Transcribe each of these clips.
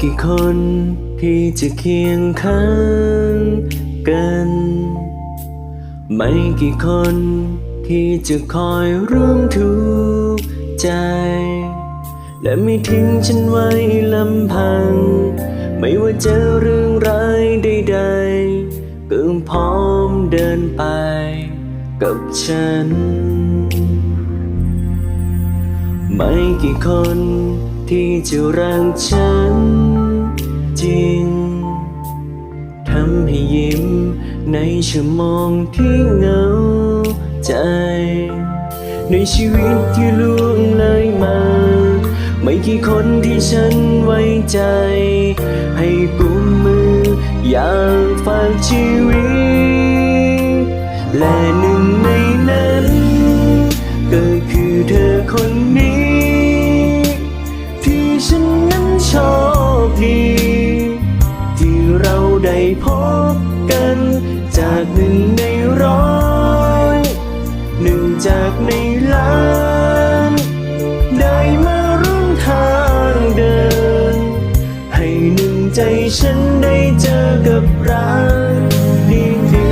กี่คนที่จะเคียงข้างกัน ไม่กี่คนที่จะคอยร่วมทุกข์ใจ และไม่ทิ้งฉันไว้ลำพัง ไม่ว่าเจอเรื่องร้ายใดๆก็พร้อมเดินไปกับฉัน ไม่กี่คนที่จะรักฉัน จริง ทำให้ยิ้มในชั่วโมงที่เหงาใจ ในชีวิตที่ล่วงเลยมา ไม่กี่คนที่ฉันไว้ใจ ให้กุมมืออยากฝากชีวิต และหนึ่งใน ฉันได้เจอกับรักดี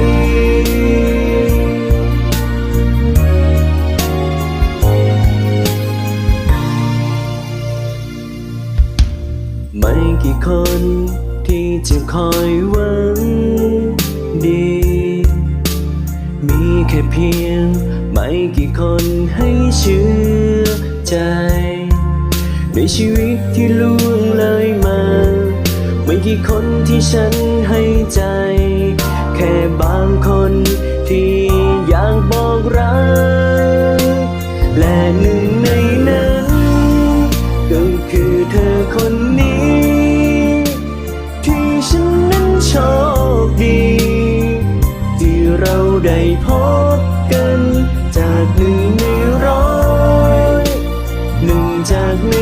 ๆไม่กี่คนที่จะคอยหวังดี มีแค่เพียงไม่กี่คนให้เชื่อใจ ในชีวิตที่ล่วงเลยมา กี่คนที่ฉันให้ใจ แค่บางคนที่อยากบอกรัก และหนึ่งในนั้น ก็คือเธอคนนี้ ที่ฉันนั้นโชคดี ที่เราได้พบกันจากหนึ่งในร้อย หนึ่งจากใน